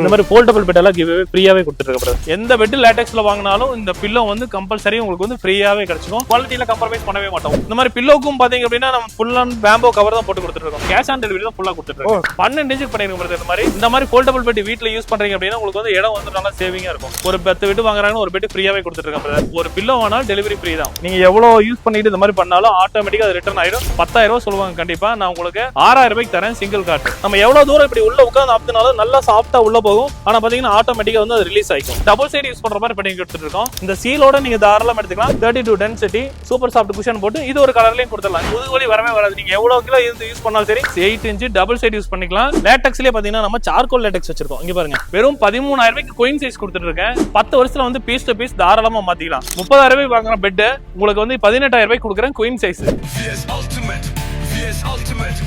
இந்த மாதிரி foldable bed எல்லாம் கிவ்வே ஃப்ரீயாவே கொடுத்துருக்கோம் எந்த பெட் லேட்டெக்ஸ்ல வாங்கினாலும் இந்த பில்லோ வந்து கம்பல்சரி உங்களுக்கு வந்து ஃப்ரீயாவே கிடைச்சிக்கும் குவாலிட்டியில கம்ப்ரமைஸ் பண்ணவே மாட்டோம். இந்த மாதிரி பில்லோக்கும் பாத்தீங்க அப்படின்னா நம்ம ஃபுல் அண்ட் பேம்போ கவர் தான் போட்டு கொடுத்துருக்கோம் கேஷ் ஆன் டெலிவரி தான் ஃபுல்லா கொடுத்துருக்கோம் பன்னெண்டு இன்ச்சுக்கு பண்ணிருக்கோம் brother இந்த மாதிரி. இந்த மாதிரி ஃபோல்டபிள் பெட் வீட்ல யூஸ் பண்றீங்க அப்படின்னா உங்களுக்கு வந்து இடம் வந்து நல்லா சேவிங்கா இருக்கும். ஒரு பத்து பெட் வாங்குறாங்க ஒரு பெட் ஃப்ரீயாவே கொடுத்துருக்கோம். ஒரு பில்லோ வாங்கினாலும் டெலிவரி ஃப்ரீ தான். நீங்க எவ்வளவு யூஸ் பண்ணிட்டு இந்த மாதிரி பண்ணாலும் ஆட்டோமேட்டிக்கா அது ரிட்டர்ன் ஆயிடும். பத்தாயிரம் ரூபாய் சொல்லுவாங்க கண்டிப்பா. நான் உங்களுக்கு ஆறாயிரம் ரூபாய்க்கு தரேன் சிங்கிள் கார்டு நம்ம எவ்வளவு தூரம் இப்படி உள்ள உட்காந்து அப்துனாலும் நல்லா சாஃப்டா உள்ள போகும். ஆனா பாத்தீங்கன்னா ஆட்டோமேட்டிக்கா வந்து அது ரிலீஸ் ஆகும் டபுள் சைடு யூஸ் பண்ற மாதிரி பண்ணி கொடுத்துட்டு இருக்கோம் இந்த சீலோட நீங்க தாராளமா எடுத்துக்கலாம். Thirty two density super soft cushion போட்டு இது ஒரு கலர்லயும் கொடுத்துடலாம். முதுகு வலி வரவே வராது. நீங்க எவ்வளவு கிலோ இருந்து யூஸ் பண்ணாலும் சரி eight inch double side use பண்ணிக்கலாம். லேட்டக்ஸ்லயே பாத்தீங்கன்னா நம்ம சார்கோல் லேட்டக்ஸ் வச்சிருக்கோம். இங்க பாருங்க. வெறும் பதிமூணாயிரம் ரூபாய்க்கு கோயின் சைஸ் கொடுத்துட்டு இருக்கேன் பத்து வருஷத்துல வந்து பீஸ் டு பீஸ் தாராளமா மாத்திக்கலாம். முப்பதாயிரம் ரூபாய் வாங்குற பெட் உங்களுக்கு வந்து பதினெட்டாயிரம் ரூபாய்க்கு கொடுக்குறேன் queen size VS Ultimate, VS Ultimate,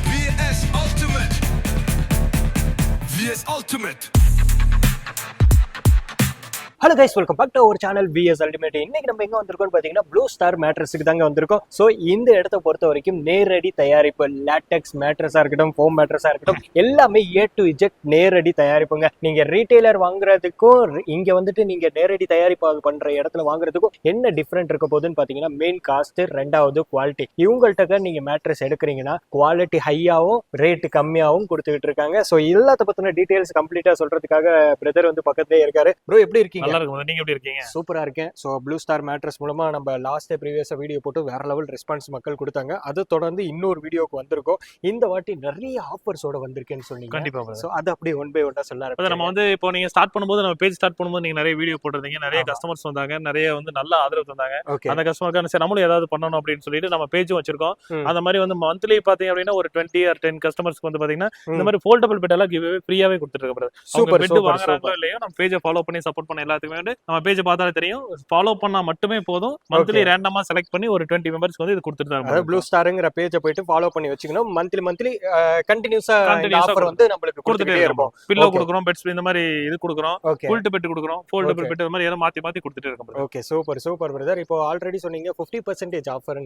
hello guys welcome back to ஒரு சேனல் விஎஸ் அல்டிமேட் இன்னைக்கு நம்ம எங்க வந்திருக்கோம் பாத்தீங்கன்னா ப்ளூ ஸ்டார் மேட்ரஸுக்கு தாங்க வந்திருக்கோம். ஸோ இந்த இடத்த பொறுத்த வரைக்கும் நேரடி தயாரிப்பு லேட்டெக்ஸ் மேட்ரஸா இருக்கட்டும் ஃபோம் மேட்ரஸா இருக்கட்டும் எல்லாமே ஏ டு இஜெக்ட் நேரடி தயாரிப்புங்க. நீங்க ரீட்டைலர் வாங்குறதுக்கும் இங்க வந்துட்டு நீங்க நேரடி தயாரிப்பு பண்ற இடத்துல வாங்குறதுக்கும் என்ன டிஃப்ரெண்ட் இருக்க போகுதுன்னு பாத்தீங்கன்னா மெயின் காஸ்ட் ரெண்டாவது குவாலிட்டி இவங்கள்ட்ட நீங்க மேட்ரஸ் எடுக்கிறீங்கன்னா குவாலிட்டி ஹையாவும் ரேட் கம்மியாகவும் கொடுத்துக்கிட்டு இருக்காங்க. ஸோ எல்லாத்த பத்தின டீடைல்ஸ் கம்ப்ளீட்டா சொல்றதுக்காக பிரதர் வந்து பக்கத்துலேயே இருக்காரு. ப்ரோ எப்படி இருக்கீங்க? நல்லா இருக்கும் நீங்க எப்படி இருக்கீங்க? சூப்பரா இருக்கேன். ஸோ ப்ளூ ஸ்டார் மேட்ரஸ் மூலமா நம்ம லாஸ்ட் ப்ரீவியஸா வீடியோ போட்டு வேற லெவல் ரெஸ்பான்ஸ் மக்கள் கொடுத்தாங்க. அது தொடர்ந்து இன்னொரு வீடியோக்கு வந்திருக்கோம். இந்த வாட்டி நிறைய ஆஃபர்ஸோட வந்திருக்கேன்னு சொன்னீங்க. கண்டிப்பா. ஸோ அது அப்படியே ஒன் பை ஒன்னா சொல்ல அதான் நம்ம வந்து இப்போ நீங்க ஸ்டார்ட் பண்ணும்போது நம்ம பேஜ் ஸ்டார்ட் பண்ணும்போது நீங்க நிறைய வீடியோ போட்டிருந்தீங்க. நிறைய. கஸ்டமர்ஸ் வந்தாங்க. நிறைய வந்து நல்ல ஆதரவு தந்தாங்க. அந்த கஸ்டமருக்கான சரி நம்மளும் ஏதாவது பண்ணணும் அப்படின்னு சொல்லிட்டு நம்ம பேஜும் வச்சிருக்கோம். அந்த மாதிரி வந்து மந்த்லி பாத்தீங்க அப்படின்னா ஒரு டுவெண்ட்டி ஆர் டென் கஸ்டமர்ஸ்க்கு வந்து பாத்தீங்கன்னா இந்த. மாதிரி ஃபோல்டபிள் பெட் எல்லாம் ஃப்ரீயாவே கொடுத்துட்டு அவங்க சூப்பர் பெட் வாங்குறாங்களோ இல்லையோ நம்ம பேஜை ஃபாலோ பண்ணி சப்போர்ட் பண்ண எல்லாத்துக்குமே வந்து நம்ம பேஜை பார்த்தாலே தெரியும். ஃபாலோ பண்ணா மட்டுமே போதும். மந்த்லி. ரேண்டமா செலக்ட் பண்ணி ஒரு டுவெண்ட்டி மெம்பர்ஸ்க்கு வந்து இது தான் ப்ளூ ஸ்டாருங்கிற பேஜை போயிட்டு ஃபாலோ பண்ணி வச்சுக்கணும். மந்த்லி மந்த்லி கண்டினியூஸா ஆஃபர் வந்து நம்மளுக்கு கொடுத்துட்டே இருப்போம் பில்லோ. கொடுக்குறோம் பெட்ஸ் இந்த மாதிரி இது கொடுக்குறோம் ஃபுல்ட் பெட் கொடுக்குறோம் Okay. பெட் இந்த மாதிரி எல்லாம் மாத்தி மாத்தி கொடுத்துட்டே இருக்கோம். ஓகே சூப்பர் சூப்பர் பிரதர் இப்போ ஆல்ரெடி சொன்னீங்க ஃபிஃப்டி பர்சன்டேஜ் ஆஃபர்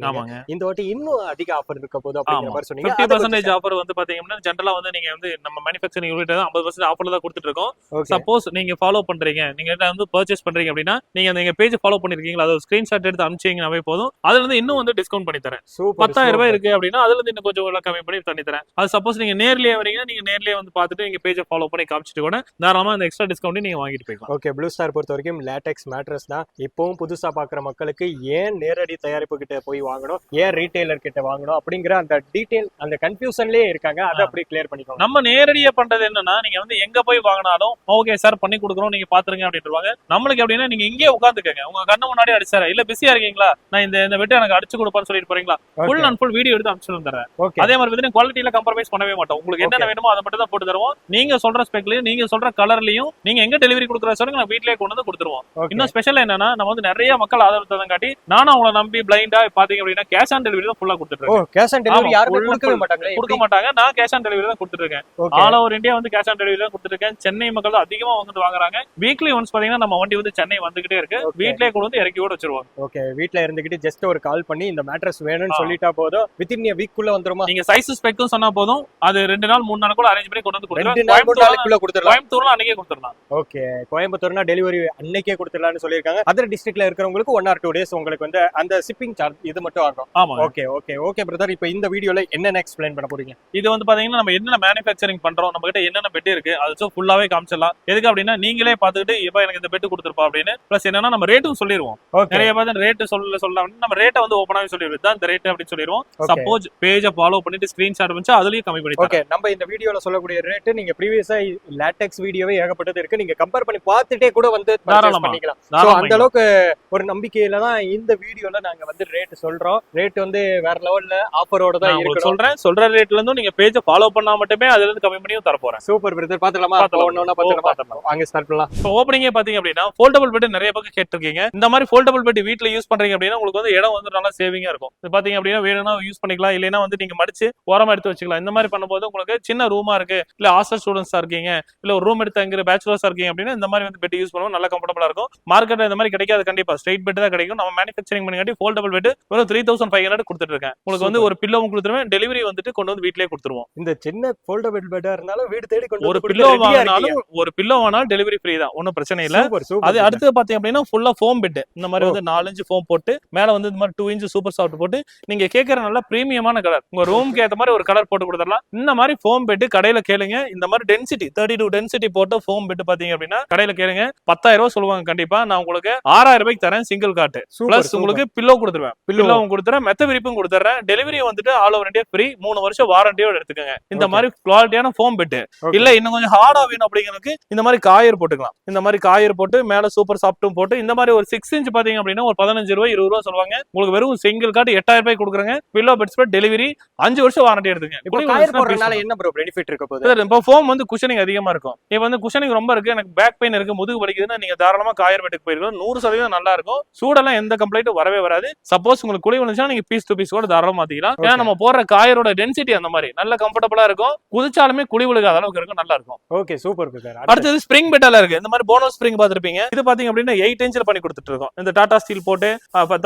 இந்த வாட்டி இன்னும் அதிக ஆஃபர் இருக்க போது அப்படிங்கிற. மாதிரி சொன்னீங்க. ஃபிஃப்டி பர்சன்டேஜ் ஆஃபர் வந்து பாத்தீங்கன்னா ஜென்ரலா வந்து நீங்க வந்து நம்ம மேனுஃபேக்சரிங் யூனிட் தான் ஐம்பது பர்சன்ட் ஆஃபர்ல தான் கொடுத்துட்டு இருக்கோம். சப்போஸ் நீங்க ஃபாலோ பண்றீங்க. நீங்க இதை வந்து பர்ச்சேஸ் பண்றீங்க அப்படின்னா நீங்க அந்த எங்க பேஜ் ஃபாலோ பண்ணிருக்கீங்களா அதை ஸ்கிரீன்ஷாட் எடுத்து அனுப்பிச்சீங்கன்னாவே போதும். அதுல இருந்து இன்னும் வந்து டிஸ்கவுண்ட் பண்ணி தரேன். பத்தாயிரம் ரூபாய் இருக்கு அப்படின்னா அதுல இருந்து இன்னும் கொஞ்சம் கம்மி பண்ணி பண்ணி தரேன். அது சப்போஸ் நீங்க நேர்லயே வரீங்கன்னா நீங்க நேர்லயே வந்து பார்த்துட்டு நீங்க பேஜை ஃபாலோ பண்ணி காமிச்சிட்டு கூட தாராளமா அந்த எக்ஸ்ட்ரா டிஸ்கவுண்ட் நீங்க வாங்கிட்டு போய்க்கலாம். ஓகே ப்ளூ ஸ்டார் பொறுத்த வரைக்கும் லேட்டெக்ஸ் மேட்ரஸ் தான். இப்பவும் புதுசா பாக்குற மக்களுக்கு ஏன் நேரடி தயாரிப்பு கிட்ட போய் வாங்கணும்? ஏன் ரீட்டைலர் கிட்ட வாங்கணும்? அப்படிங்கிற அந்த டீடைல் அந்த கன்ஃபியூஷன்லயே இருக்காங்க. அதை. அப்படி கிளியர் பண்ணிக்கோங்க. நம்ம நேரடியா பண்றது என்னன்னா நீங்க வந்து எங்க போய் வாங்கினாலும் ஓகே சார் பண்ணி கொடுக்குறோம். நீங்க பாத்துருங்க அப்படின்ட்டுருவாங்க நம்மளுக்கு எப்படின்னா நீங்க இங்கேயே உட்காந்துக்கங்க உங்க கண்ணு முன்னாடி அடிச்சாரு இல்ல பிஸியா இருக்கீங்களா? நான் இந்த இந்த வெட்டு எனக்கு அடிச்சு கொடுப்பான்னு சொல்லிட்டு போறீங்களா? ஃபுல் அண்ட் ஃபுல் வீடியோ எடுத்து அனுப்பிச்சு தரேன் அதே மாதிரி வந்து குவாலிட்டியில கம்ப்ரமைஸ் பண்ணவே மாட்டோம். உங்களுக்கு Okay. வேணுமோ அதை மட்டும் தான் போட்டு தருவோம். நீங்க சொல்ற ஸ்பெக்லயும் நீங்க சொல்ற கலர்லயும் நீங்க எங்க டெலிவரி கொடுக்குற சொல்லுங்க நான் வீட்லயே கொண்டு வந்து கொடுத்துருவோம். இன்னும் ஸ்பெஷல் என்னன்னா நம்ம வந்து நிறைய மக்கள் ஆதரவு காட்டி நானும் அவங்கள நம்பி பிளைண்டா பாத்தீங்க அப்படின்னா கேஷ் ஆன் டெலிவரி தான் ஃபுல்லா கொடுத்துட்டு கேஷ் ஆன் டெலிவரி யாருமே கொடுக்கவே. மாட்டாங்களே? கொடுக்க மாட்டாங்க. நான் கேஷ் ஆன் டெலிவரி தான் கொடுத்துட்டு இருக்கேன். ஆல் ஓவர் இந்தியா வந்து கேஷ் ஆன் டெலிவரி தான் கொடுத்துருக்கேன் சென்னை மக்கள் தான் அதிகமா வந்து வாங்குறாங்க. வீக்லி ஒன்ஸ் பாத்தீங்கன்னா நம்ம வண்டி வந்து சென்னை வந்துகிட்டே இருக்கு. வீட்லயே கொண்டு வந்து இறக்கி கூட வச்சிருவாங்க ஓகே வீட்ல இருந்துகிட்டு ஜஸ்ட் ஒரு கால் பண்ணி இந்த மேட்ரஸ் வேணும்னு. சொல்லிட்டா போதும். வித்தின் வீக் குள்ள வந்துருமா? நீங்க சைஸ் ஸ்பெக்கும் சொன்னா போதும். அது ரெண்டு நாள் மூணு நாள் கூட அரேஞ்ச் பண்ணி கொண்டு வந்து மூணு கோயம்புத்தூர்ல அன்னைக்கே கொடுத்துடலாம். ஓகே கோயம்புத்தூர்னா டெலிவரி அன்னைக்கே கொடுத்துடலாம்னு சொல்லியிருக்காங்க. அதர் டிஸ்ட்ரிக்ட்ல இருக்கிறவங்களுக்கு ஒன் ஆர் டூ டேஸ் உங்களுக்கு வந்து அந்த ஷிப்பிங் சார்ஜ் இது மட்டும் ஆகும். ஆமா ஓகே ஓகே ஓகே பிரதர் இப்போ இந்த வீடியோல என்னென்ன எக்ஸ்பிளைன் பண்ண போறீங்க? இது வந்து பாத்தீங்கன்னா நம்ம என்னென்ன மேனுஃபேக்சரிங் பண்றோம் நம்ம கிட்ட என்னென்ன பெட் இருக்கு அது ஃபுல்லாவே காமிச்சிடலாம். எதுக்கு அப்படின்னா நீங்களே பார்த்துட்டு இப்ப எனக்கு இந்த பெட் கொடுத்துருப்பா அப்படின்னு. பிளஸ் என்னன்னா நம்ம ரேட்டும் சொல்லிடுவோம் நிறைய பேர் ரேட் சொல்ல சொல்லலாம் நம்ம ரேட்டை வந்து ஓப்பனாவே சொல்லிடுவோம். இதான் இந்த ரேட் அப்படின்னு சொல்லிடுவோம். சப்போஸ் பேஜை ஃபாலோ பண்ணிட்டு ஸ்கிரீன்ஷாட் வச்சு அதுலயும் கம்மி பண்ணி. ஓகே நம்ம இந்த வீடியோல சொல்லக்கூடிய ரேட் நீங்க ப்ரீவியஸா லேட்டெக்ஸ் வீடியோவே ஏகப்பட்டது இருக்கு. நீங்க கம்பேர் பண்ணி பார்த்துட்டே கூட வந்து தாராளமா. பண்ணிக்கலாம். அந்த அளவுக்கு ஒரு நம்பிக்கையில தான் இந்த வீடியோல நாங்க வந்து ரேட் சொல்றோம். ரேட் வந்து வேற லெவல்ல ஆஃபரோட தான் இருக்கணும் சொல்றேன். சொல்ற ரேட்ல இருந்தும் நீங்க பேஜை ஃபாலோ பண்ணா மட்டுமே அதுல இருந்து கம்மி பண்ணியும் தர போறேன் சூப்பர் பிரதர். ஒன்னொன்னா ஓ, பாத்துலாமா பாத்துடலாம். வாங்க ஸ்டார்ட் பண்ணலாம். இப்போ ஓப்பனிங்கே பாத்தீங்க பாத்தீங்க அப்படின்னா ஃபோல்டபுள் பெட் நிறைய பக்கம் கேட்டிருக்கீங்க. இந்த மாதிரி ஃபோல்டபுள் பெட் வீட்ல யூஸ் பண்றீங்க அப்படின்னா உங்களுக்கு வந்து இடம் வந்து நல்லா சேவிங்கா இருக்கும். இது பாத்தீங்க அப்படின்னா வேணும்னா யூஸ் பண்ணிக்கலாம் இல்லைன்னா வந்து நீங்க மடிச்சு ஓரமா எடுத்து வச்சுக்கலாம். இந்த மாதிரி பண்ணும்போது உங்களுக்கு சின்ன ரூமா இருக்கு. இல்ல ஹாஸ்டல் ஸ்டூடெண்ட்ஸா இருக்கீங்க இல்ல ஒரு ரூம் எடுத்து தங்குற பேச்சுலர்ஸா இருக்கீங்க அப்படின்னா இந்த மாதிரி வந்து பெட் யூஸ் பண்ணுவோம் நல்லா கம்ஃபர்டபுளா இருக்கும். மார்க்கெட்ல இந்த மாதிரி கிடைக்காது கண்டிப்பா. ஸ்ட்ரைட் பெட் தான் கிடைக்கும். நம்ம மேனுஃபேக்சரிங் பண்ணி ஃபோல்டபுள் பெட் வெறும் த்ரீ தௌசண்ட் ஃபைவ் ஹண்ட்ரட் கொடுத்துட்டு இருக்கேன். உங்களுக்கு வந்து ஒரு பில்லோவும் கொடுத்துருவேன் டெலிவரி வந்துட்டு கொண்டு வந்து வீட்லயே கொடுத்துருவோம். இந்த சின்ன ஃபோல்டபிள் பெட்டா இருந்தாலும் வீடு தேடி கொண்டு ஒரு பில்லோ வாங்கினாலும். ஒரு பில்லோ வாங்கினாலும் டெலிவரி ஃப்ரீ தான். ஒன்றும் பிரச்சனை இல்ல. அது. அடுத்து பாத்தீங்க அப்படின்னா ஃபுல்லா ஃபோம் பெட் இந்த மாதிரி வந்து நாலு இன்ச்சு ஃபோம் போட்டு மேல வந்து இந்த மாதிரி டூ இன்ச் சூப்பர் சாஃப்ட் போட்டு நீங்க கேட்கற நல்ல பிரீமியமான கலர் உங்க ரூம்க்கு ஏத்த மாதிரி ஒரு கலர் போட்டு கொடுத்துடலாம். இந்த மாதிரி ஃபோம் பெட் கடையில கேளுங்க. இந்த மாதிரி டென்சிட்டி தேர்ட்டி டூ டென்சிட்டி போட்டு ஃபோம் பெட் பாத்தீங்க அப்படின்னா கடையில கேளுங்க. பத்தாயிரம் ரூபாய் சொல்லுவாங்க கண்டிப்பா. நான் உங்களுக்கு ஆறாயிரம் ரூபாய்க்கு தரேன் சிங்கிள் காட்டு பிளஸ். உங்களுக்கு பில்லோ கொடுத்துருவேன். பில்லோவும் கொடுத்துறேன். மெத்த விரிப்பும் கொடுத்துறேன். டெலிவரி வந்துட்டு ஆல் ஓவர் இந்தியா ஃப்ரீ மூணு வருஷம் வாரண்டியோட எடுத்துக்கோங்க. இந்த. மாதிரி குவாலிட்டியான ஃபோம் பெட். இல்ல இன்னும் கொஞ்சம் ஹார்டா வேணும் அப்படிங்கிறதுக்கு இந்த மாதிரி காயர் போட்டுக்கலாம். இந்த மாதிரி காயர் போட்டு மேல சூப்பர் சாஃப்ட்டும் போட்டு இந்த மாதிரி ஒரு சிக்ஸ் இன்ச் பாத்தீங்க அப்படின்னா ஒரு பதினஞ்சு ரூபாய் இருபது ரூபா சொல்லுவாங்க. உங்களுக்கு வெறும் சிங்கிள் கார்டு எட்டாயிரம் ரூபாய் கொடுக்குறாங்க. பில்லோ பெட் ஸ்பெட் டெலிவரி அஞ்சு வருஷம் வாரண்டி எடுத்துங்க. இப்போ என்ன ப்ரோ பெனிஃபிட் இருக்க போகுது? இப்போ ஃபோம் வந்து குஷனிங் அதிகமா இருக்கும். இப்போ வந்து குஷனிங் ரொம்ப இருக்கு. எனக்கு பேக் பெயின் இருக்கு முதுகு வலிக்குதுன்னா நீங்க தாராளமா காயர் பெட்டுக்கு போயிருக்கோம் நூறு சதவீதம் நல்லா இருக்கும். சூடெல்லாம் எந்த கம்ப்ளைண்ட்டும் வரவே வராது. சப்போஸ் உங்களுக்கு குழி விழுந்துச்சுன்னா நீங்க பீஸ் டு பீஸ் கூட தாராளமா மாத்திக்கலாம். ஏன்னா. நம்ம போடுற காயரோட டென்சிட்டி அந்த மாதிரி. நல்ல கம்ஃபர்டபுளா இருக்கும். குதிச்சாலுமே குழி விழுகாத அளவுக்கு இருக்கும். நல்லா இருக்கும். ஓகே சூப்பர் அடுத்தது ஸ்ப்ரிங் பெட்டால இருக்கு. இந்த மாதிரி போனஸ் ஸ்ப்ரிங் பார்த்திருப்பீங்க. இது பாத்தீங்க அப்படின்னா எயிட் இன்ச்ல பண்ணி கொடுத்துட்டு இருக்கோம் இந்த டாடா ஸ்டீல் போட்டு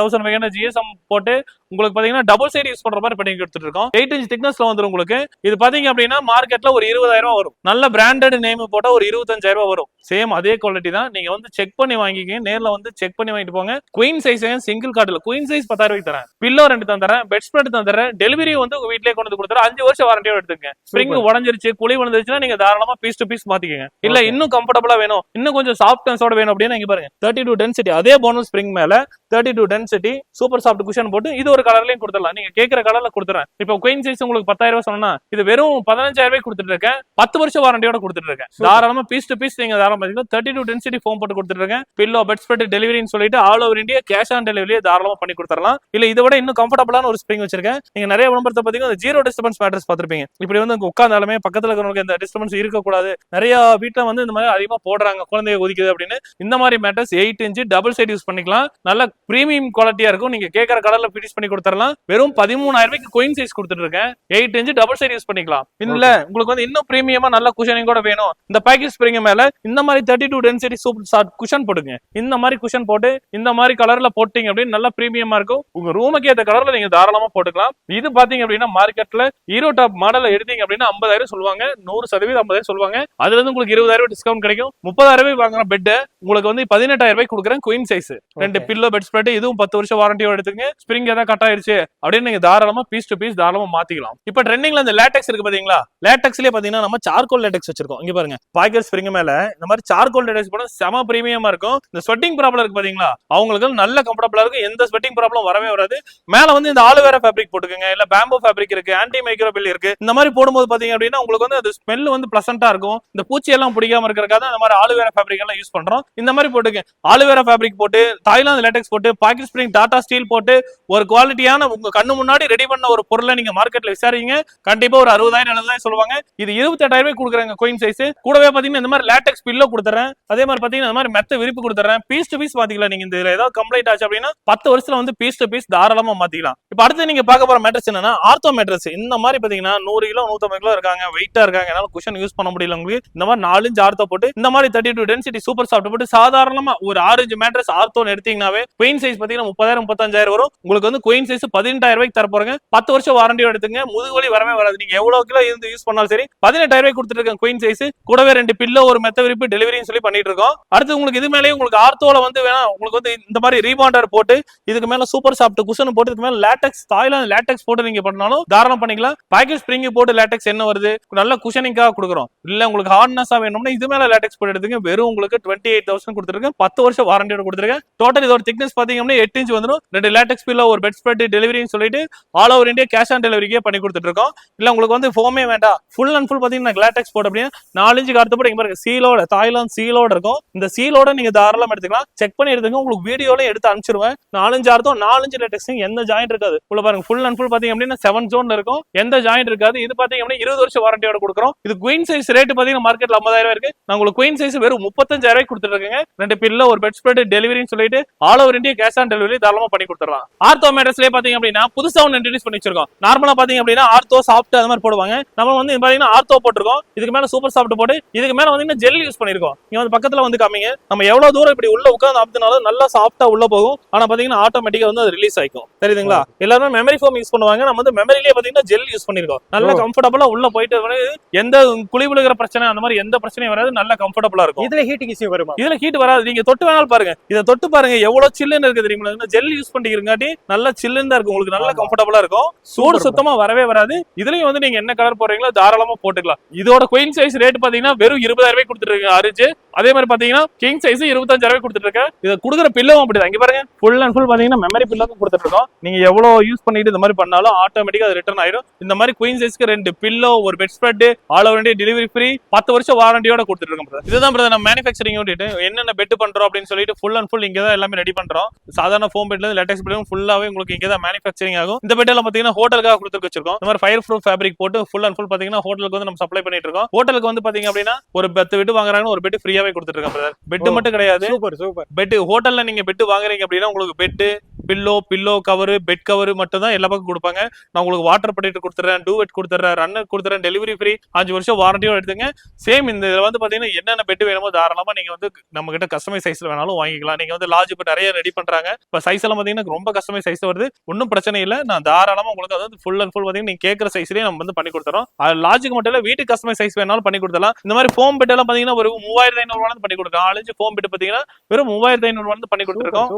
தௌசண்ட் ஃபைவ் ஹண்ட்ரட் ஜிஎஸ்எம் போட்டு உங்களுக்கு பாத்தீங்கன்னா டபுள் சைடு யூஸ் பண்ற மாதிரி பண்ணி கொடுத்துட்டு இருக்கோம் எயிட் இன்ச் திக்னஸ்ல வந்துரும் உங்களுக்கு. இது பாத்தீங்க அப்படின்னா மார்க்கெட்ல ஒரு இருபதாயிரம் ரூபாய் வரும். நல்ல பிராண்டட் நேம் போட்டா ஒரு இருபத்தஞ்சாயிரம் ரூபாய் வரும். சேம் அதே குவாலிட்டி தான். நீங்க வந்து செக் பண்ணி வாங்கிக்கங்க. நேர்ல வந்து செக் பண்ணி வாங்கிட்டு போங்க. குயின் சைஸ் சிங்கிள் கார்டுல குயின் சைஸ் பத்தாயிரம் ரூபாய்க்கு தரேன். பில்லோ ரெண்டு தந்துறேன் பெட் ஸ்ப்ரெட் தந்துறேன் டெலிவரி வந்து உங்க வீட்லயே கொண்டு வந்து கொடுத்துறேன் அஞ்சு வருஷம் வாரண்டியோட எடுத்துங்க ஸ்ப்ரிங் உடஞ்சிருச்சு குழி விழுந்துருச்சுன்னா நீங்க தாராளமா பீஸ் டு பீஸ் மாத்திக்கங்க. இல்ல. இன்னும் கம்ஃபர்டபுளா வேணும். இன்னும் கொஞ்சம் சாஃப்ட்னஸோட வேணும் அப்படின்னா இங்க பாருங்க. தேர்ட்டி டூ டென்சிட்டி அதே போனஸ் ஸ்ப்ரிங் மேல thirty two density super soft cushion போட்டு இது ஒரு கலர்லயும் கொடுத்துடலாம். நீங்க கேட்கற கலர்ல கொடுத்துறேன். இப்போ குயின் சைஸ் உங்களுக்கு பத்தாயிரம் ரூபாய் சொன்னா இது வெறும் பதினஞ்சாயிரம் ரூபாய் கொடுத்துட்டு இருக்கேன். பத்து வருஷம் வாரண்டியோட கொடுத்துட்டு இருக்கேன். தாராளமா பீஸ் டு பீஸ் நீங்க தாராளமா தேர்ட்டி டூ டென்சிட்டி ஃபோன் போட்டு கொடுத்துட்டு இருக்கேன். பில்லோ பெட் ஸ்பெட் டெலிவரின்னு சொல்லிட்டு all over India cash on டெலிவரியே தாராளமா பண்ணி கொடுத்துடலாம். இல்ல இதை விட இன்னும் கம்ஃபர்டபுளான ஒரு ஸ்ப்ரிங் வச்சிருக்கேன். நீங்க நிறைய விளம்பரத்தை பாத்தீங்கன்னா ஜீரோ டிஸ்டர்பன்ஸ் மேட்ரஸ் பார்த்திருப்பீங்க. இப்படி வந்து உங்க உட்கார்ந்தாலுமே பக்கத்துல இருக்கிறவங்களுக்கு இந்த டிஸ்டர்பன்ஸ் இருக்கக்கூடாது. நிறைய வீட்ல வந்து இந்த மாதிரி அதிகமா போடுறாங்க. குழந்தைய ஒதுக்குது அப்படின்னு. இந்த மாதிரி mattress eight inch double side use பண்ணிக்கலாம். நல்ல பிரீமியம் குவாலிட்டியா இருக்கும். நீங்க கேட்கற கலர்ல ஃபினிஷ் பண்ணி கொடுத்துடலாம். வெறும் பதிமூணாயிரம் ரூபாய்க்கு கோயின் சைஸ் கொடுத்துட்டு இருக்கேன் eight inch double side use பண்ணிக்கலாம் இல்ல உங்களுக்கு வந்து இன்னும் பிரீமியமா நல்ல குஷனிங் கூட வேணும். இந்த பேக்கேஜ் ஸ்ப்ரிங் மேல இந்த மாதிரி thirty two density super soft cushion போட்டுங்க. இந்த மாதிரி குஷன் போட்டு இந்த மாதிரி கலர்ல போட்டீங்க அப்படின்னு நல்லா பிரீமியமா இருக்கும். உங்க ரூமுக்கு ஏத்த கலர்ல நீங்க தாராளமா போட்டுக்கலாம். இது பாத்தீங்க அப்படின்னா மார்க்கெட்ல ஹீரோ டாப் மாடல் எடுத்தீங்க அப்படின்னா ஐம்பதாயிரம் சொல்லுவாங்க. நூறு சதவீதம் ஐம்பதாயிரம் சொல்லுவாங்க. அதுல இருந்து உங்களுக்கு இருபதாயிரம் டிஸ்கவுண்ட் கிடைக்கும். முப்பதாயிரம் ரூபாய் வாங்குற பெட் உங்களுக்கு வந்து பதினெட்டாயிரம் ரூபாய் கொடுக்குறேன் குயின் சைஸ் ரெண்டு பில்லோ பெட் ஸ்ப்ரெட் இதுவும் பத்து வருஷம் வாரண்டியோட எடுத்துங்க ஸ்பிரிங் ஏதாவது கட் ஆயிருச்சு. அப்படின்னு நீங்க தாராளமா பீஸ் டு பீஸ் தாராளமா மாத்திக்கலாம். இப்ப ட்ரெண்டிங்ல இந்த லேட்டெக்ஸ் இருக்கு பாத்தீங்களா? லேட்டெக்ஸ்லயே பாத்தீங்கன்னா நம்ம சார்கோல் லேட்டெக்ஸ் வச்சிருக்கோம். இங்க பாருங்க. பாய்கர் ஸ்பிரிங் மேல இந்த மாதிரி சார்கோல் லேட்டெக்ஸ் போட செம பிரீமியமா இருக்கும். இந்த ஸ்வெட்டிங் ப்ராப்ளம் இருக்கு பாத்தீங்களா? அவங்களுக்கு நல்ல கம்ஃபர்டபுளா இருக்கும். எந்த ஸ்வெட்டிங் ப்ராப்ளம் வரவே வராது. மேல வந்து இந்த ஆலுவேரா ஃபேப்ரிக் போட்டுக்கோங்க. இல்ல பேம்போ ஃபேப்ரிக் இருக்கு ஆன்டி மைக்ரோபில் இருக்கு. இந்த மாதிரி போடும்போது பாத்தீங்க அப்படின்னா உங்களுக்கு வந்து அது ஸ்மெல் வந்து பிளசண்டா இருக்கும். இந்த பூச்சி எல்லாம் பிடிக்காம இருக்கிறதுக்காக இந்த மாதிரி ஆலுவேரா ஃபேப்ரிக் எல்லாம் யூஸ் பண்றோம். இந்த மாதிரி போட்டுங்க ஆலுவேரா ஃபேப்ரிக் போட்டு தாய்லாந்து லேட்டெக்ஸ் போட்டு பாக்கெட் ஸ்ப்ரிங் டாடா ஸ்டீல் போட்டு ஒரு குவாலிட்டியான உங்க கண்ணு முன்னாடி ரெடி பண்ண ஒரு பொருளை நீங்க மார்க்கெட்ல விசாரிங்க. கண்டிப்பா ஒரு அறுபதாயிரம் எழுபதாயிரம் சொல்லுவாங்க. இது இருபத்தெட்டாயிரம் ரூபாய் கொடுக்குறாங்க கோயின் சைஸ் கூடவே பாத்தீங்கன்னா இந்த மாதிரி லேட்டக்ஸ் பில்லோ கொடுத்துறேன். அதே மாதிரி பாத்தீங்கன்னா இந்த மாதிரி மெத்த விரிப்பு கொடுத்துறேன். பீஸ் டு பீஸ் மாத்திக்கலாம் நீங்க இந்த இதுல ஏதாவது கம்ப்ளைண்ட் ஆச்சு அப்படின்னா பத்து வருஷத்துல வந்து பீஸ் டு பீஸ் தாராளமா மாத்திக்கலாம். இப்ப அடுத்து நீங்க பார்க்க போற மேட்ரஸ் என்னன்னா ஆர்த்தோ மேட்ரஸ் இந்த மாதிரி பாத்தீங்கன்னா நூறு கிலோ நூத்தம்பது கிலோ இருக்காங்க வெயிட்டா இருக்காங்க. என்னால குஷன் யூஸ் பண்ண முடியல உங்களுக்கு. இந்த மாதிரி நாலு இன்ச் ஆர்த்தோ போட்டு இந்த மாதிரி thirty two density super soft போட்டு சாதாரணமா ஒரு ஆறு இன்ச் மேட்ரஸ் ஆர்த்தோன்னு எடுத்தீங்கன்னாவே குயின் சைஸ் பாத்தீங்கன்னா முப்பதாயிரம் முப்பத்தஞ்சாயிரம் வரும். உங்களுக்கு வந்து குயின் சைஸ் பதினெட்டாயிரம் ரூபாய்க்கு தர போறாங்க பத்து வருஷம் வாரண்டியோட எடுத்துங்க. முதுகுவலி வரவே வராது. நீங்க எவ்வளவு கிலோ இருந்து யூஸ் பண்ணாலும் சரி பதினெட்டாயிரம் ரூபாய் கொடுத்துட்டு இருக்கேன் குயின் சைஸ் கூடவே ரெண்டு பில்லோ ஒரு மெத்த விரிப்பு டெலிவரின்னு சொல்லி பண்ணிட்டு இருக்கோம். அடுத்து உங்களுக்கு இது மேலேயே உங்களுக்கு ஆர்த்தோல வந்து வேணா உங்களுக்கு வந்து இந்த மாதிரி ரீபாண்டர் போட்டு இதுக்கு மேல சூப்பர் சாஃப்ட் குஷன் போட்டு இதுக்கு மேல லேட்டக்ஸ் தாய்லாந்து லேட்டக்ஸ் போட்டு நீங்க பண்ணாலும் தாராளம் பண்ணிக்கலாம். பேக்கேஜ் ஸ்ப்ரிங் போட்டு லேட்டக்ஸ் என்ன வருது? நல்ல குஷனிங்காக கொடுக்குறோம். இல்ல உங்களுக்கு ஹார்ட்னஸா வேணும்னா இது மேல லேட்டக்ஸ் போட்டு எடுத்துங்க. வெறும் உங்களுக்கு டுவெண்ட்டி எயிட் தௌசண்ட் கொடுத்துருக்கேன் பத்து வருஷம் வாரண்டியோட கொடுத்துருக்கேன். டோட்டல் இதோட திக்னஸ் பாத்தீங்கன்னா எட்டு இன்ச் வந்துடும் ரெண்டு லேட்டக்ஸ் பில்ல ஒரு பெட் ஸ்ப்ரெட் டெலிவரின்னு சொல்லிட்டு all over India cash on டெலிவரிக்கே பண்ணி கொடுத்துட்டு இருக்கோம் இல்ல உங்களுக்கு வந்து ஃபோமே வேண்டாம். ஃபுல் அண்ட் ஃபுல் பாத்தீங்கன்னா லேட்டெக்ஸ் போட்டு அப்படின்னா நாலு இன்ச்சுக்கு அடுத்தப்படி இங்க பாருங்க சீலோட தாய்லாந்து சீலோட இருக்கும். இந்த சீலோட நீங்க தாராளம் எடுத்துக்கலாம். செக் பண்ணி எடுத்துங்க உங்களுக்கு வீடியோல எடுத்து அனுப்பிச்சிருவேன். நாலஞ்சு அர்த்தம் நாலஞ்சு லேட்டெக்ஸ் எந்த ஜாயிண்ட் இருக்காது. உள்ள பாருங்க ஃபுல் அண்ட் ஃபுல் பாத்தீங்க அப்படின்னா செவன் ஜோன்ல இருக்கும். எந்த ஜாயிண்ட் இருக்காது. இது பாத்தீங்க அப்படின்னா இருபது வருஷம் வாரண்டியோட கொடுக்குறோம். இது குயின் சைஸ் ரேட் பாத்தீங்கன்னா மார்க்கெட்ல ஐம்பதாயிரம் இருக்கு. நான் உங்களுக்கு குயின் சைஸ் வெறும் முப்பத்தஞ்சாயிரம் ரூபாய் கொடுத்துட்டு இருக்கேங்க. ரெண்டு பில்ல ஒரு பெட் ஸ்ப்ரெட் டெலிவரின்னு சொல்லிட்டு all over India cash on delivery தாராளமா பண்ணி கொடுத்துடலாம். ஆர்த்தோ மேட்டர்ஸ்லயே பாத்தீங்க அப்படின்னா புதுசா ஒன்று இன்ட்ரடியூஸ் பண்ணி வச்சிருக்கோம். நார்மலா பாத்தீங்க அப்படின்னா ஆர்த்தோ சாஃப்ட் அது மாதிரி போடுவாங்க. நம்ம வந்து பாத்தீங்கன்னா ஆர்த்தோ போட்டிருக்கோம். இதுக்கு மேல சூப்பர் சாஃப்ட் போட்டு இதுக்கு மேல வந்து ஜெல் யூஸ் பண்ணிருக்கோம். நீங்க வந்து பக்கத்துல வந்து காமிங்க. நம்ம எவ்வளவு தூரம் இப்படி உள்ள உட்காந்து அமுத்தினாலும் நல்லா சாஃப்டா உள்ள போகும். ஆனா பாத்தீங்கன்னா ஆட்டோமேட்டிக்கா வந்து அது ரிலீஸ் ஆயிக்கும். தெரியுதுங்களா? எல்லாருமே மெமரி ஃபோம் யூஸ் பண்ணுவாங்க. நம்ம வந்து மெமரிலேயே பாத்தீங்கன்னா ஜெல் யூஸ் பண்ணிருக்கோம். நல்ல. கம்ஃபர்டபுளா உள்ள போயிட்டு எந்த குழி விழுகிற பிரச்சனை அந்த மாதிரி எந்த பிரச்சனையும் வராது. நல்ல கம்ஃபர்டபுளா இருக்கும். இதுல ஹீட்டிங் இஷ்யூ வருமா? இதுல ஹீட் வராது. நீங்க தொட்டு வேணாலும் பாருங்க. இதை தொட்டு பாருங்க. எவ்வளவு சில்லுன்னு இருக்கு தெரியுமா ஜெல் யூஸ் பண்ணிக்கிறங்காட்டி நல்லா சில்லுன்னு இருக்கும். உங்களுக்கு நல்ல. கம்ஃபர்டபுளா இருக்கும். சூடு. சுத்தமா வரவே வராது. இதுலயும் வந்து நீங்க என்ன கலர் போடுறீங்களோ தாராளமா போட்டுக்கலாம். இதோட குயின் சைஸ் ரேட் பாத்தீங்கன்னா வெறும் இருபதாயிரம் ரூபாய் கொடுத்துட்டு இருக்கு அரிஞ்சு அதே மாதிரி பாத்தீங்கன்னா கிங் சைஸ் இருபத்தஞ்சாயிரம் ரூபாய் கொடுத்துட்டு இருக்கேன் இதை கொடுக்குற பில்லும் அப்படிதான். இங்க பாருங்க. ஃபுல் அண்ட் ஃபுல் பாத்தீங்கன்னா மெமரி பில்லும் கொடுத்துட்டு இருக்கோம் நீங்க எவ்வளவு யூஸ் பண்ணிட்டு இந்த மாதிரி பண்ணாலும் ஆட்டோமேட்டிக்கா அது ரிட்டர்ன் ஆயிடும் இந்த மாதிரி குயின் சைஸ்க்கு ரெண்டு பில்லோ ஒரு bed spread all over delivery free பத்து வருஷம் வாரண்டியோட கொடுத்துட்டு இருக்கோம். இதுதான் பிரதர் நம்ம மேனுஃபேக்சரிங் என்னென்ன பெட் பண்றோம் அப்படின்னு சொல்லிட்டு ஃபுல் அண்ட் ஃபுல் இங்க தான் எல்லாமே ரெடி பண்றோம். சாதாரண ஃபோம் பெட்ல இருந்து லேட்டக்ஸ் பெட்டும் ஃபுல்லாவே உங்களுக்கு இங்க தான் மேனுஃபேக்சரிங் ஆகும். இந்த பெட் எல்லாம் பாத்தீங்கன்னா ஹோட்டலுக்காக கொடுத்து வச்சிருக்கோம். இந்த மாதிரி ஃபயர் ப்ரூஃப் ஃபேப்ரிக் போட்டு ஃபுல் அண்ட் ஃபுல் பாத்தீங்கன்னா ஹோட்டலுக்கு வந்து நம்ம சப்ளை பண்ணிட்டு இருக்கோம். ஹோட்டலுக்கு வந்து பாத்தீங்க அப்படின்னா ஒரு பத்து பெட் வாங்குறாங்கன்னா ஒரு பெட் ஃப்ரீயாவே கொடுத்துட்டு இருக்கோம் பிரதர் பெட். மட்டும் கிடையாது. சூப்பர் சூப்பர் பெட் ஹோட்டல்ல நீங்க பெட் வாங்குறீங்க அப்படின்னா உங்களுக்கு bed pillow pillow cover bed cover மட்டும் தான் எல்லா பக்கம் கொடுப்பாங்க. நான் உங்களுக்கு வாட்டர் ப்ரொடெக்டர் கொடுத்துறேன் டூவெட் கொடுத்துறேன் ரன்னர் கொடுத்துறேன் டெலிவரி ஃப்ரீ அஞ்சு வருஷம் வாரண்டியோட எடுத்துங்க சேம் இந்த இதுல வந்து பாத்தீங்கன்னா என்னென்ன பெட் வேணுமோ தாராளமா நீங்க வந்து நம்ம கிட்ட கஸ்டமைஸ் சைஸ்ல வேணாலும் வாங்கிக்கலாம். நீங்க வந்து லார்ஜ் இப்போ நிறைய ரெடி பண்றாங்க. இப்போ சைஸ் எல்லாம் பாத்தீங்கன்னா ரொம்ப கஸ்டமைஸ் சைஸ் வருது. ஒன்றும் பிரச்சனை இல்லை. நான் தாராளமா உங்களுக்கு அதாவது ஃபுல் அண்ட் ஃபுல் பாத்தீங்கன்னா நீங்க கேட்குற சைஸ்லயே நம்ம வந்து பண்ணி கொடுத்துறோம். லாஜிக் மட்டும் இல்ல வீட்டுக்கு கஸ்டமைஸ் சைஸ் வேணாலும் பண்ணி கொடுத்துலாம் இந்த மாதிரி ஃபோம் பெட் எல்லாம் பாத்தீங்கன்னா ஒரு மூவாயிரத்தி ஐநூறு ரூபாய் பண்ணி கொடுக்குறோம் ஆலஞ்சு ஃபோம் பெட் பாத்தீங்கன்னா வெறும் மூவாயிரத்தி ஐநூறு ரூபாய் பண்ணி கொடுத்துருக்கோம்.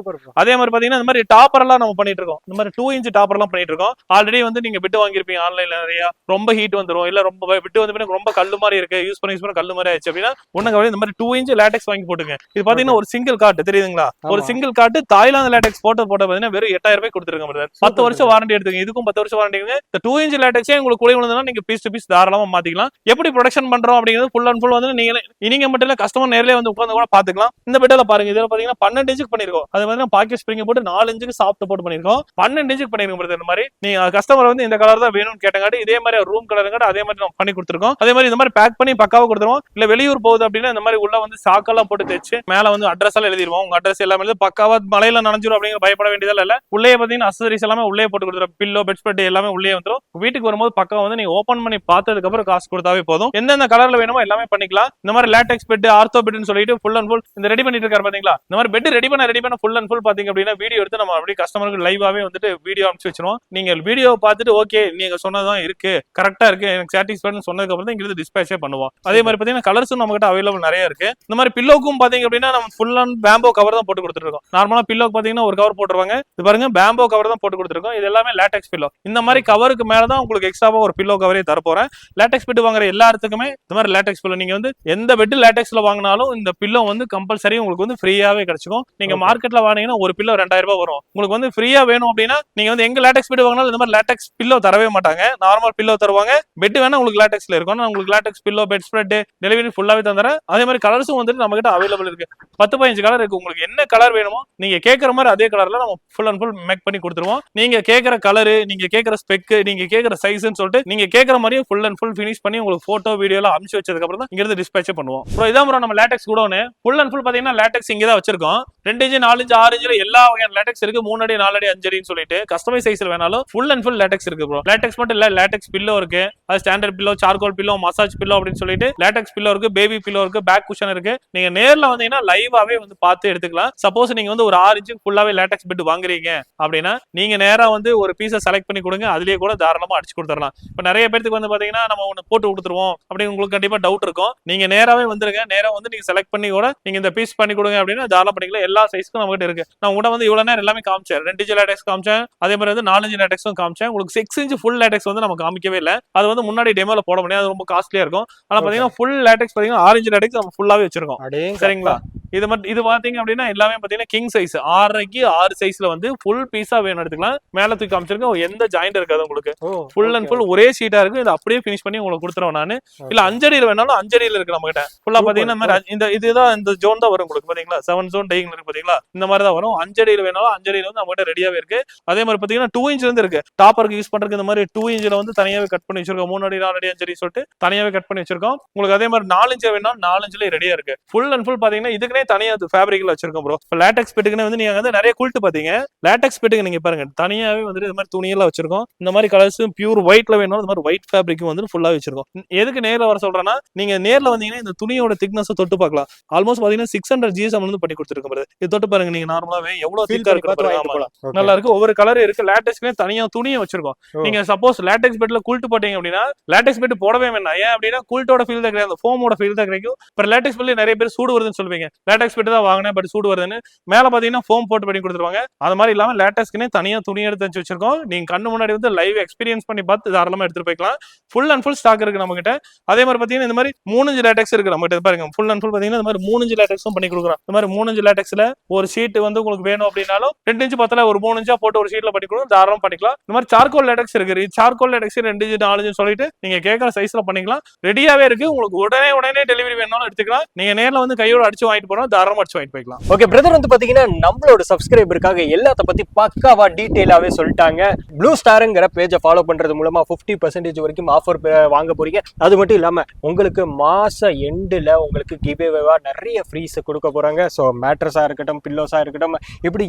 அதே மாதிரி பாத்தீங்கன்னா இந்த மாதிரி டாப்பர் எல்லாம் நம்ம பண்ணிட்டு இருக்கோம். இந்த மாதிரி டூ இன்ச் டாப்பர் எல்லாம் பண்ணிட்டு இருக்கோம். ஆல்ரெடி வந்து நீங்க பிட்டு வாங்கிருப்பீங்க ஆன்லைன்ல நிறைய. ரொம்ப ஹீட் வந்துரும். இல்ல ரொம்ப விட்டு வந்து ரொம்ப கல்லு மாதிரி இருக்கு. யூஸ் பண்ணி யூஸ் பண்ண கல்லு மாதிரி ஆயிடுச்சு அப்படின்னா ஒண்ணு கவலை இந்த மாதிரி டூ இன்ச் லேட்டெக்ஸ் வாங்கி போட்டுங்க இது பாத்தீங்கன்னா ஒரு சிங்கிள் காட்டு தெரியுதுங்களா? ஒரு. சிங்கிள் காட்டு தாய்லாந்து லேட்டெக்ஸ் போட்டு போட்ட பாத்தீங்கன்னா வெறும் எட்டாயிரம் ரூபாய் கொடுத்துருங்க பிரதர் பத்து வருஷம் வாரண்டி எடுத்துங்க இதுக்கும் பத்து வருஷம் வாரண்டி இந்த டூ இன்ச் லேட்டெக்ஸே உங்களுக்கு குழி விழுந்தா நீங்க பீஸ் டு பீஸ் தாராளமா மாத்திக்கலாம். எப்படி ப்ரொடக்ஷன் பண்றோம் அப்படிங்கிறது ஃபுல் அண்ட் ஃபுல் வந்து நீங்க நீங்க மட்டும் இல்ல கஸ்டமர் நேர்லயே வந்து உட்கார்ந்து கூட பாத்துக்கலாம். இந்த பெட்டில பாருங்க. இதுல பாத்தீங்கன்னா பன்னெண்டு இன்ச்சுக்கு பண்ணிருக்கோம். அது வந்து பாக்கெட் ஸ்ப்ரிங் போட்டு நாலு இன்ச்சுக்கு சாஃப்ட் போட்டு பண்ணிருக்கோம் பன்னெண்டு இன்ச்சுக்கு பண்ணிருக்கோம் இந்த மாதிரி. நீங்க கஸ்டமர் வந்து இந்த கலர் தான் வேணும்னு கேட்டங்காட்டி இதே மாதிரி ரூம் கலருங்காட்டி அதே மாதிரி நம்ம பண்ணி கொடுத்துருக்கோம். அதே மாதிரி இந்த மாதிரி பேக் பண்ணி பக்காவா கொடுத்துருவோம். இல்ல வெளியூர் போகுது அப்படின்னா இந்த மாதிரி உள்ள வந்து சாக்கெல்லாம் போட்டு தைச்சு மேல வந்து அட்ரஸ் எல்லாம் எழுதிருவோம் உங்க அட்ரஸ் எல்லாமே எழுதி பக்காவா மலையில நனைஞ்சிரும் அப்படிங்கிற பயப்பட வேண்டியதால இல்ல. உள்ளே பாத்தீங்கன்னா அசசரிஸ் எல்லாமே உள்ளே போட்டு கொடுத்துரும் பில்லோ பெட் ஸ்பெட் எல்லாமே உள்ளே வந்துரும். வீட்டுக்கு வரும்போது பக்கம் வந்து நீங்க ஓபன் பண்ணி பார்த்ததுக்கு அப்புறம் காசு கொடுத்தாவே போதும். எந்தெந்த கலர்ல வேணுமோ எல்லாமே பண்ணிக்கலாம். இந்த மாதிரி லேட்டெக்ஸ் பெட் ஆர்த்தோ பெட்னு சொல்லிட்டு ஃபுல் அண்ட் ஃபுல் இந்த ரெடி பண்ணிட்டு இருக்காரு பாத்தீங்களா? இந்த மாதிரி பெட் ரெடி பண்ண ரெடி பண்ண ஃபுல் அண்ட் ஃபுல் பாத்தீங்க அப்படின்னா வீடியோ எடுத்து நம்ம அப்படியே கஸ்டமருக்கு லைவாவே வந்துட்டு வீடியோ அனுப்பிச்சு வச்சிருவோம். நீங்க வீடியோ பார்த்துட்டு ஓகே நீங்க சொன்னதான் இருக்கு. கரெக்டா இருக்கு. எனக்கு சாட்டிஸ்ஃபைடு சொன்னதுக்கு அப்புறம் தான் இங்கிருந்து டிஸ்பேச்சே பண்ணுவோம். அதே மாதிரி பாத்தீங்கன்னா கலர்ஸும் நம்ம கிட்ட அவைலபிள் நிறைய இருக்கு. இந்த மாதிரி பில்லோக்கும் பாத்தீங்க அப்படின்னா நம்ம ஃபுல் அண்ட் பேம்போ கவர் தான் போட்டு கொடுத்துருக்கோம் நார்மலா பில்லோக்கு பாத்தீங்கன்னா ஒரு கவர் போட்டுருவாங்க இது பாருங்க பேம்போ கவர் தான் போட்டு கொடுத்துருக்கோம். இது எல்லாமே லேட்டெக்ஸ் பில்லோ இந்த மாதிரி கவருக்கு மேல தான் உங்களுக்கு எக்ஸ்ட்ராவா ஒரு பில்லோ கவரே தர போறேன் லேட்டெக்ஸ் பெட் வாங்குற எல்லா இடத்துக்குமே இந்த மாதிரி லேட்டெக்ஸ் பில்லோ நீங்க வந்து எந்த பெட் லேட்டெக்ஸ்ல வாங்கினாலும் இந்த பில்லோ வந்து கம்பல்சரி உங்களுக்கு வந்து ஃப்ரீயாவே கிடைச்சிக்கும். நீங்க. மார்க்கெட்ல வாங்கினீங்கன்னா ஒரு பில்லோ ரெண்டாயிரம் ரூபாய் வரும். உங்களுக்கு வந்து ஃப்ரீயா வேணும் அப்படின்னா நீங்க வந்து எங்க லேட்டெக்ஸ் பெட் வாங்கினாலும் இந்த மாதிரி லேட்டெக்ஸ் பில்லோ தரவே மாட்டாங்க. நார்மல் பில்லோ தருவாங்க. பெட் வேணா உங்களுக்கு லேட்டெக்ஸ்ல இருக்கும். நான் உங்களுக்கு latex pillow bed spread delivery ஃபுல்லாவே தந்துறேன் அதே மாதிரி கலர்ஸும் வந்துட்டு நம்ம கிட்ட அவைலபிள் இருக்கு. பத்து பதினஞ்சு கலர் இருக்கு. உங்களுக்கு என்ன கலர் வேணுமோ நீங்க கேட்கற மாதிரி அதே கலர்ல நம்ம ஃபுல் அண்ட் ஃபுல் மேக் பண்ணி கொடுத்துருவோம். நீங்க கேட்கற கலரு நீங்க கேட்கற ஸ்பெக் நீங்க கேட்கற சைஸ்னு சொல்லிட்டு நீங்க கேட்கற மாதிரியும் ஃபுல் அண்ட் ஃபுல் ஃபினிஷ் பண்ணி உங்களுக்கு போட்டோ வீடியோ எல்லாம் அனுப்பிச்சு வச்சதுக்கு அப்புறம் தான் இங்கிருந்து டிஸ்பேச்சே பண்ணுவோம். அப்புறம் இதான் நம்ம லேட்டெக்ஸ் கூட ஃபுல் அண்ட் ஃபுல் பாத்தீங்கன்னா லேட்டக்ஸ் இங்கே தான் வச்சிருக்கோம். ரெண்டு இன்ச்சு நாலு இன்ச்சு ஆறு இன்ச்சு எல்லா வகையான லேட்டெக்ஸ் இருக்கு. மூணு அடி நாலு அடி அஞ்சு சொல்லிட்டு கஸ்டமைஸ் சைஸ்ல வேணாலும் ஃபுல் அண்ட் ஃபுல் லேட்டக்ஸ் இருக்கு ப்ரோ லேட்டெக்ஸ் மட்டும் இல்ல லேட்டக்ஸ் பில்லோ இருக்கு. அது standard pillow charcoal pillow massage pillow அப்படின்னு சொல்லிட்டு லேட்டக்ஸ் பில்லோ இருக்கு பேபி பில்லோ இருக்கு பேக் குஷன் இருக்கு. நீங்க நேர்ல வந்தீங்கன்னா லைவாவே வந்து பார்த்து எடுத்துக்கலாம். சப்போஸ் நீங்க வந்து ஒரு ஆறு இன்ச்சு ஃபுல்லாவே லேட்டக்ஸ் பெட் வாங்குறீங்க அப்படின்னா நீங்க நேரா வந்து ஒரு பீஸை செலக்ட் பண்ணி கொடுங்க. அதுலயே கூட தாராளமா அடிச்சு கொடுத்துடலாம். இப்ப நிறைய பேருக்கு வந்து பாத்தீங்கன்னா நம்ம ஒன்னு போட்டு கொடுத்துருவோம் அப்படின்னு உங்களுக்கு கண்டிப்பா டவுட் இருக்கும். நீங்க நேராவே வந்துருங்க. நேரா வந்து நீங்க செலக்ட் பண்ணி கூட நீங்க இந்த பீஸ் பண்ணி கொடுங்க அப்படின்னா தாராளம் பண்ணிக்கலாம். எல்லா சைஸ்க்கும் நம்ம கிட்ட இருக்கு. நான் உங்கள்கிட்ட வந்து இவ்வளவு நேரம் எல்லாமே காமிச்சேன். ரெண்டு இன்ச்சு லேட்டெக்ஸ் காமிச்சேன். அதே மாதிரி வந்து நாலஞ்சு லேட்டெக்ஸும் காமிச்சேன். உங்களுக்கு சிக்ஸ் இன்ச் ஃபுல் லேட்டெக்ஸ் வந்து நம்ம காமிக்கவே இல்லை. அது வந்து முன்னாடி டெமோல போட முடியாது. அது ரொம்ப காஸ்ட்லியா இருக்கும். ஆனா பாத்தீங்கன்னா ஃபுல் லேட்டெக்ஸ் பாத்தீங்கன்னா ஆரஞ்சு லேட்டெக்ஸ் நம்ம ஃபுல்லாவே வச்சிருக்கோம். சரிங்களா? இது மட்டும் இது பாத்தீங்க அப்படின்னா எல்லாமே பாத்தீங்கன்னா கிங் சைஸ் ஆறரைக்கு ஆறு சைஸ்ல வந்து ஃபுல் பீஸா வேணும் எடுத்துக்கலாம். மேல தூக்கி காமிச்சிருக்கோம் எந்த ஜாயிண்ட் இருக்காது உங்களுக்கு. ஃபுல் அண்ட் ஃபுல் ஒரே ஷீட்டா இருக்கு. இது அப்படியே ஃபினிஷ் பண்ணி உங்களுக்கு கொடுத்துருவேன் நானு. இல்ல அஞ்சடியில் வேணாலும் அஞ்சடியில் இருக்கு நம்ம கிட்ட ஃபுல்லா பாத்தீங்கன்னா இந்த அஞ்சு- இதுதான் இந்த ஜோன் தான் வரும் உங்களுக்கு பாத்தீங்களா? செவன் ஜோன் டைங் இருக்கு பாத்தீங்களா? இந்த மாதிரி தான் வரும். அஞ்சடியில் வேணாலும் அஞ்சடியில் வந்து நம்ம கிட்ட ரெடியாவே இருக்கு. அதே மாதிரி பாத்தீங்கன்னா டூ இன்ச் வந்து இருக்கு. டாப்பருக்கு யூஸ் பண்றதுக்கு இந்த மாதிரி டூ இன்ச்ல வந்து தனியாவே கட் பண்ணி வச்சிருக்கோம். மூணு அடி நாலு அடி அஞ்சடி சொல்லிட்டு தனியாவே கட் பண்ணி வச்சிருக்கோம். உங்களுக்கு அதே மாதிரி நாலு இன்ச் வேணாலும் நாலு இன்ச்ல ரெடியா இருக்கு. ஃபுல் அண்ட் ஃபுல் பாத்தீங்கன்னா இதுக்குனே தனியா ஃபேப்ரிக்ல வச்சிருக்கோம் ப்ரோ லேட்டக்ஸ் பெட்டுக்குன்னு வந்து நீங்க வந்து நிறைய குல்ட்டு பாத்தீங்க லேட்டக்ஸ் பெட்டுக்கு நீங்க பாருங்க. தனியாவே வந்துட்டு இந்த மாதிரி துணியெல்லாம் வச்சிருக்கோம். இந்த மாதிரி கலர்ஸ் பியூர் ஒயிட்ல வேணும் இந்த மாதிரி ஒயிட் ஃபேப்ரிக்கும் வந்து ஃபுல்லா வச்சிருக்கோம். எதுக்கு நேர்ல வர சொல்றேன்னா நீங்க நேர்ல வந்தீங்கன்னா இந்த துணியோட திக்னஸ் தொட்டு பார்க்கலாம். ஆல்மோஸ்ட் பாத்தீங்கன்னா சிக்ஸ் ஹண்ட்ரட் ஜிஎஸ்எம் வந்து பண்ணி கொடுத்துருக்கோம். இது தொட்டு பாருங்க. நீங்க நார்மலாவே எவ்வளவு திக்கா இருக்கு போலாம். நல்லா இருக்கு. ஒவ்வொரு கலர் இருக்கு. லேட்டக்ஸ்லயே தனியா துணியை வச்சிருக்கோம். ஓ. நீங்க சப்போஸ் லேட்டக்ஸ் பெட்ல கூல்ட்டு போட்டீங்க அப்படின்னா லேட்டக்ஸ் பெட் போடவே வேண்டாம். ஏன் அப்படின்னா கூல்ட்டோட ஃபீல் தான் கிடையாது. ஃபோமோட ஃபீல் தான் கிடைக்கும். இப்போ லேட்டக்ஸ் பெட்ல நிறைய பேர் சூடு வருதுன்னு சொல்லுவீங்க. லேட்டக்ஸ் பெட் தான் வாங்கினேன் பட் சூடு வருதுன்னு. மேல பாத்தீங்கன்னா ஃபோம் போட்டு பண்ணி கொடுத்துருவாங்க. அது மாதிரி இல்லாம லேட்டக்ஸ்க்குனே தனியா துணி எடுத்து வச்சு வச்சிருக்கோம். நீங்க கண்ணு முன்னாடி வந்து லைவ் எக்ஸ்பீரியன்ஸ் பண்ணி பார்த்து தாராளமா எடுத்துட்டு போய்க்கலாம். ஃபுல் அண்ட் ஃபுல் ஸ்டாக் இருக்கு நம்ம கிட்ட அதே மாதிரி பாத்தீங்கன்னா இந்த மாதிரி மூணு லேட்டக்ஸ் இருக்கு நம்ம கிட்ட பாருங்க ஃபுல் அண்ட் ஃபுல் பாத்தீங்கன்னா இந்த மாதிரி மூணு லேட்டக்ஸும் பண்ணி கொடுக்குறோம். இந்த மாதிரி மூணு லேட்டக்ஸ்ல ஒரு ஷீட் வந்து உங்களுக்கு வேணும் அப்படின்னாலும் ரெண்டு இன்ச்சு பத்தல ஒரு மூணு இன்ச்சா போட்டு ஒரு ஷீட்ல பண்ணிக்கணும் தாராளம் பண்ணிக்கலாம். இந்த மாதிரி சார்கோல் லேட்டக்ஸ் இருக்கு சார்கோல் லேட்டக்ஸ் ரெண்டு இன்ச்சு நாலு சொல்லிட்டு நீங்க கேட்கற சைஸ்ல பண்ணிக்கலாம். ரெடியாவே இருக்கு. உங்களுக்கு உடனே உடனே டெலிவரி வேணாலும் எடுத்துக்கலாம். நீங்க நேர்ல வந்து கையோட அடிச்சு வாங்கிட்டு போறோம். தாராளமா அடிச்சு வாங்கிட்டு போய்க்கலாம். ஓகே பிரதர் வந்து பாத்தீங்கன்னா நம்மளோட சப்ஸ்கிரைபருக்காக எல்லாத்த பத்தி பக்காவா டீட்டெயிலாவே சொல்லிட்டாங்க. ப்ளூ ஸ்டாருங்கிற பேஜை ஃபாலோ பண்றது மூலமா 50% பர்சன்டேஜ் வரைக்கும் ஆஃபர் வாங்க போறீங்க. அது மட்டும் இல்லாம உங்களுக்கு மாச எண்டுல உங்களுக்கு கிபேவா நிறைய ஃப்ரீஸ் கொடுக்க போறாங்க. ஸோ மேட்ரஸா இருக்கட்டும் பில்லோஸா இருக்கட்டும் இப்படி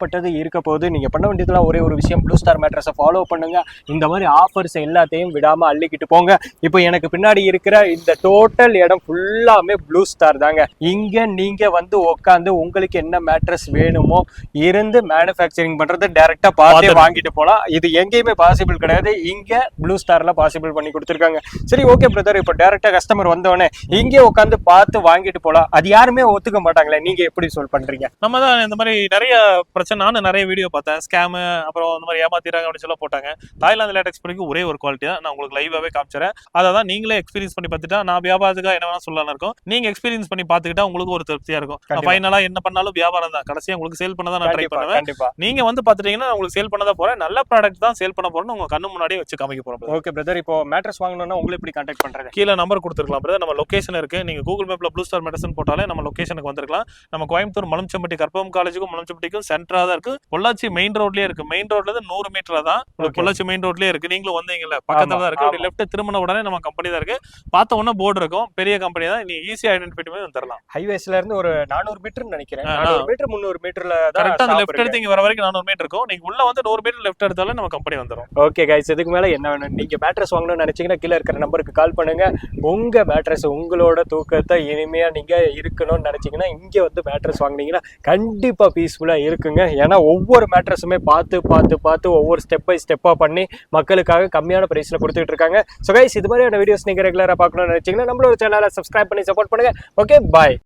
ஏகப்பட்டது இருக்க போது நீங்க பண்ண வேண்டியதுலாம் ஒரே ஒரு விஷயம். ப்ளூ ஸ்டார் மேட்ரஸை ஃபாலோ பண்ணுங்க. இந்த மாதிரி ஆஃபர்ஸ் எல்லாத்தையும் விடாம அள்ளிக்கிட்டு போங்க. இப்போ எனக்கு பின்னாடி இருக்கிற இந்த டோட்டல் இடம் ஃபுல்லாமே ப்ளூ ஸ்டார் தாங்க. இங்க நீங்க வந்து உட்காந்து உங்களுக்கு என்ன மேட்ரஸ் வேணுமோ இருந்து மேனுஃபேக்சரிங் பண்றது டைரக்டா பார்த்தே. வாங்கிட்டு போலாம். இது எங்கேயுமே பாசிபிள் கிடையாது. இங்க ப்ளூ ஸ்டார்ல பாசிபிள் பண்ணி கொடுத்துருக்காங்க. சரி ஓகே பிரதர் இப்போ டைரக்டா கஸ்டமர் வந்தவொடனே இங்கே உட்காந்து பார்த்து வாங்கிட்டு போலாம். அது யாருமே ஒத்துக்க மாட்டாங்களே. நீங்க எப்படி சொல் பண்றீங்க? நம்ம தான் இந்த மாதிரி நிறைய பிரச்சனை நானும் நிறைய வீடியோ பார்த்தேன். ஸ்கேமு அப்புறம் இந்த மாதிரி ஏமாத்திறாங்க அப்படின்னு சொல்ல போட்டாங்க. தாய்லாந்து லேட்டக்ஸ் படிக்கும் ஒரே ஒரு குவாலிட்டி தான். நான் உங்களுக்கு லைவாவே காமிச்சிறேன். அதை தான் நீங்களே எக்ஸ்பீரியன்ஸ் பண்ணி பார்த்துட்டா நான் வியாபாரத்துக்காக என்ன வேணா சொல்லலாம் இருக்கும். நீங்க எக்ஸ்பீரியன்ஸ் பண்ணி பார்த்துக்கிட்டா உங்களுக்கு ஒரு திருப்தியா இருக்கும். கண்டிப்பா. ஃபைனலா என்ன பண்ணாலும் வியாபாரம் தான். கடைசியா உங்களுக்கு சேல் பண்ண தான் நான் ட்ரை பண்ணுவேன். நீங்க வந்து பாத்துட்டீங்கன்னா நான் உங்களுக்கு சேல் பண்ண தான் போறேன். நல்ல ப்ராடக்ட் தான் சேல் பண்ண போறேன்னு உங்க கண்ணு முன்னாடியே வச்சு காமிக்க போறோம். ஓகே பிரதர் இப்போ மேட்ரஸ் வாங்கணும்னா உங்களை எப்படி கான்டாக்ட் பண்றது? கீழே நம்பர் கொடுத்துருக்கலாம் பிரதர் நம்ம லொகேஷன் இருக்கு. நீங்க கூகுள் மேப்ல ப்ளூ ஸ்டார் மெடிசன் போட்டாலே நம்ம லொகேஷனுக்கு வந்திருக்கலாம். நம்ம கோயம்புத்தூர் மலம்சம்பட்டி கற்பகம் காலேஜுக்கும் மலம்சம்பட்டிக்கும் சென்டரா தான் இருக்கு. பொள்ளாச்சி மெயின் ரோட்லயே இருக்கு. மெயின் ரோட்ல இருந்து நூறு மீட்டர் தான். பொள்ளாச்சி மெயின் ரோட்லயே இருக்கு. நீங்களும் வந்தீங்கல்ல பக்கத்துல தான் இருக்கு. அப்படி. லெஃப்ட் திரும்பின உடனே நம்ம கம்பெனி தான் இருக்கு. பார்த்த உடனே போர்டு இருக்கும். பெரிய கம்பெனி தான். நீ ஈஸியா ஐடென்டிஃபை பண்ணி வந்துடலாம் ஹைவேஸ்ல இருந்து ஒரு நானூறு மீட்டர் நினைக்கிறேன். நானூறு மீட்டர் முந்நூறு மீட்டர்ல கரெக்டா அந்த லெஃப்ட் எடுத்து இங்க வர வரைக்கும் நானூறு மீட்டர் இருக்கும். நீங்க உள்ள வந்து நூறு மீட்டர் லெஃப்ட் எடுத்தாலே நம்ம கம்பெனி வந்துடும் ஓகே கைஸ் இதுக்கு மேல என்ன வேணும்? நீங்க மேட்ரஸ் வாங்கணும்னு நினைச்சீங்கன்னா கீழே இருக்கிற நம்பருக்கு கால் பண்ணுங்க. உங்க மேட்ரஸ் உங்களோட தூக்கத்தை இனிமையா நீங்க இருக்கணும்னு நினைச்சீங்கன்னா இங்க வந்து மேட்ரஸ் வாங்குனீங்கன்னா கண்டிப்பா பீஸ்ஃபுல்லா இருக்குங்க. ஏன்னா ஒவ்வொரு மேட்ரஸுமே பார்த்து பார்த்து பார்த்து ஒவ்வொரு ஸ்டெப் பை ஸ்டெப்பாக பண்ணி மக்களுக்காக கம்மியான ப்ரைஸில் கொடுத்துட்டு இருக்காங்க. ஸோ கைஸ் இது மாதிரியான வீடியோஸ் நீங்கள் ரெகுலராக பார்க்கணும்னு நினைச்சீங்கன்னா நம்மளோட சேனலை சப்ஸ்கிரைப் பண்ணி சப்போர்ட் பண்ணுங்கள் ஓகே பாய்